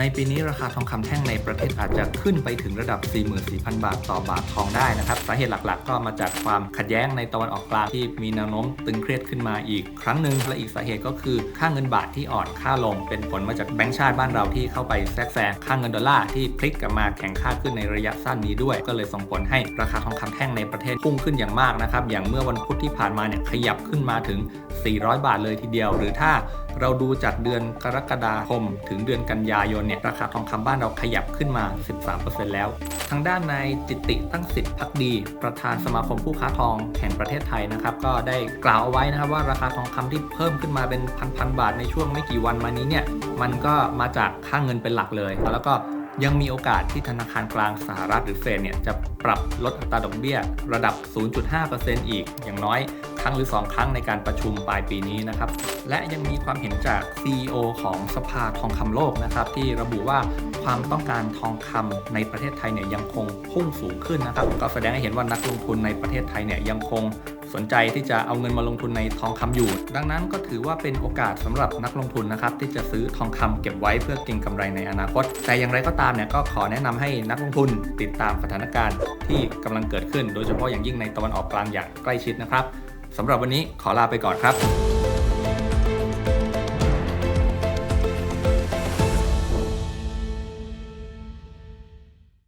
ในปีนี้ราคาทองคำแท่งในประเทศอาจจะขึ้นไปถึงระดับ 44,000 บาทต่อบาททองได้นะครับ สาเหตุหลักๆ ก็มาจากความขัดแย้งในตะวันออกกลางที่มีแนวโน้มตึงเครียดขึ้นมาอีกครั้งหนึ่งและอีกสาเหตุก็คือค่าเงินบาทที่อ่อนค่าลง เป็นผลมาจากแบงก์ชาติบ้านเราที่เข้าไปแทรกแซงค่าเงินดอลลาร์ที่พลิกกลับมาแข็งค่าขึ้นในระยะสั้นนี้ด้วย ก็เลยส่งผลให้ราคาทองคำแท่งในประเทศพุ่งขึ้นอย่างมากนะครับอย่างเมื่อวันพุธที่ผ่านมาเนี่ยขยับขึ้นมาถึง 400 บาทเลยทีเดียว หรือถ้าเราดูจากเดือนกรกฎาคมถึงเดือนกันยายนเนี่ยราคาทองคำบ้านเราขยับขึ้นมา 13%แล้ว ทางด้านนายจิตติตั้งสิทธิพักดี ประธานสมาคมผู้ค้าทองแห่งประเทศไทยนะครับก็ได้กล่าวเอาไว้นะครับว่าราคาทองคำที่เพิ่มขึ้นมาเป็นพันๆบาทในช่วงไม่กี่วันมานี้เนี่ยมันก็มาจากค่าเงินเป็นหลักเลย แล้วก็ ยังมีโอกาสที่ธนาคารกลางสหรัฐหรือเฟดเนี่ยจะปรับลดอัตราดอกเบี้ย ระดับ 0.5%อีก อย่างน้อยครั้งหรือ 2 ครั้งในการประชุมปลายปีนี้นะครับ และยังมีความเห็นจาก CEO ของสภาทองคำโลกนะครับที่ระบุว่าความต้องการทองคำในประเทศไทยเนี่ยยังคงพุ่งสูงขึ้นนะครับ ก็แสดงให้เห็นว่านักลงทุนในประเทศไทยเนี่ยยังคง สนใจที่จะเอาเงินมาลงทุนในทองคำอยู่ ดังนั้นก็ถือว่าเป็นโอกาสสำหรับนักลงทุนนะครับที่จะซื้อทองคำเก็บไว้เพื่อเก็งกำไรในอนาคต แต่อย่างไรก็ตามเนี่ยก็ขอแนะนำให้นักลงทุนติดตามสถานการณ์ที่กำลังเกิดขึ้น โดยเฉพาะอย่างยิ่งในตะวันออกกลางอย่างใกล้ชิดนะครับสำหรับวันนี้ขอลาไปก่อนครับ